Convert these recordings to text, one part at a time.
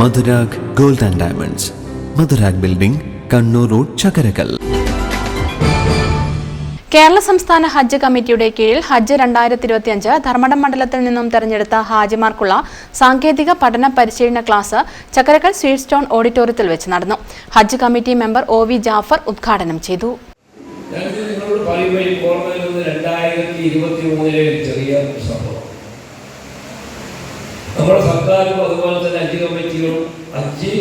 Madhurag gold and diamonds. Madhurag building Kannur road Chakkarakkal. Kerala സംസ്ഥാന ഹജ്ജ് കമ്മിറ്റിയുടെ കീഴിൽ ഹജ്ജ് രണ്ടായിരത്തി ഇരുപത്തിയഞ്ച് ധർമ്മടം മണ്ഡലത്തിൽ നിന്നും തെരഞ്ഞെടുത്ത ഹാജിമാർക്കുള്ള സാങ്കേതിക പഠന പരിശീലന ക്ലാസ് ചക്കരക്കൽ സ്വീറ്റ് സ്റ്റോൺ ഓഡിറ്റോറിയത്തിൽ വെച്ച് നടന്നു. ഹജ്ജ് committee member O V Jafar ഉദ്ഘാടനം ചെയ്തു. ഞാനിത് നിങ്ങളോട് പറയുമ്പോൾ എനിക്ക് ഓർമ്മ വരുന്നത് രണ്ടായിരത്തി ഇരുപത്തി മൂന്നിലെ ഒരു ചെറിയ ഒരു സംഭവം നമ്മുടെ സർക്കാരും അതുപോലെ തന്നെ അഞ്ച് കമ്മിറ്റികളും അഞ്ച്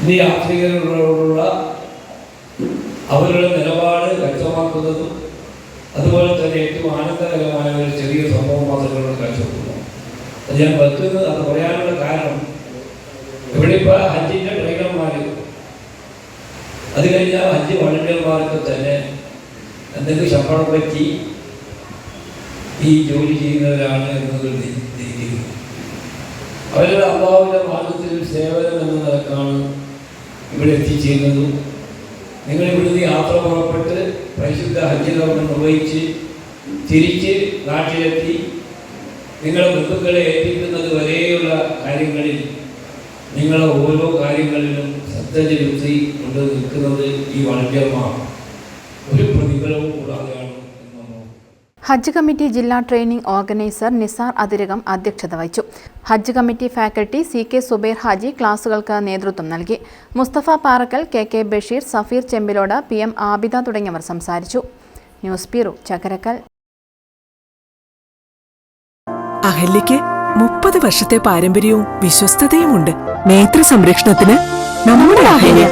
ഇനി യാത്രികരോടുള്ള അവരുടെ നിലപാട് വ്യക്തമാക്കുന്നതും അതുപോലെ തന്നെ ഏറ്റവും ആനന്ദകരമായ ഒരു ചെറിയ സംഭവം മാത്രമാണ് കാഴ്ചവെക്കുന്നു അത് ഞാൻ വെക്കുന്നത് അത് പറയാനുള്ള കാരണം ഇവിടെ ഇപ്പോൾ ഹജ്ജിന്റെ ട്രെയിനർമാർ അത് കഴിഞ്ഞാൽ അഞ്ച് വളണ്ടിയർമാർക്ക് തന്നെ എന്തെങ്കിലും ശമ്പളം പറ്റി ഈ ജോലി ചെയ്യുന്നവരാണ് എന്നത് ധരിക്കുന്നു അവരുടെ അള്ളാഹുവിന്റെ മാർഗത്തിൽ സേവനം എന്ന നിലക്കാണ് ഇവിടെ എത്തിച്ചേരുന്നതും. നിങ്ങൾ ഇവിടുന്ന് യാത്ര പുറപ്പെട്ട് പരിശുദ്ധ ഹജ്ജ് കർമ്മം നിർവഹിച്ച് തിരിച്ച് നാട്ടിലെത്തി. നിങ്ങളെ ബന്ധുക്കളെ ഏൽപ്പിക്കുന്നത് വരെയുള്ള കാര്യങ്ങളിൽ നിങ്ങളെ ഓരോ കാര്യങ്ങളിലും ശ്രദ്ധ ചെലുത്തി കൊണ്ട് നിൽക്കുന്നത് ഈ വളണ്ടിയർമാർ. ഒരു പ്രതിഫലവും കൂടാതെയാണ്. ഹജ്ജ് കമ്മിറ്റി ജില്ലാ ട്രെയിനിംഗ് ഓർഗനൈസർ നിസാർ അതിരകം അധ്യക്ഷത വഹിച്ചു. ഹജ്ജ് committee faculty C K Subair Haji ക്ലാസുകൾക്ക് നേതൃത്വം നൽകി. Mustafa Parakkal K K Basheer Safeer Chembilode P M Abida തുടങ്ങിയവർ സംസാരിച്ചു. ന്യൂസ് ബ്യൂറോ ചക്കരക്കൽ അഹല്യയ്ക്ക് മുപ്പത് വർഷത്തെ പാരമ്പര്യവും വിശ്വസ്തതയുമുണ്ട്. നേത്ര സംരക്ഷണത്തിന് നമ്മുടെ അഹല്യ.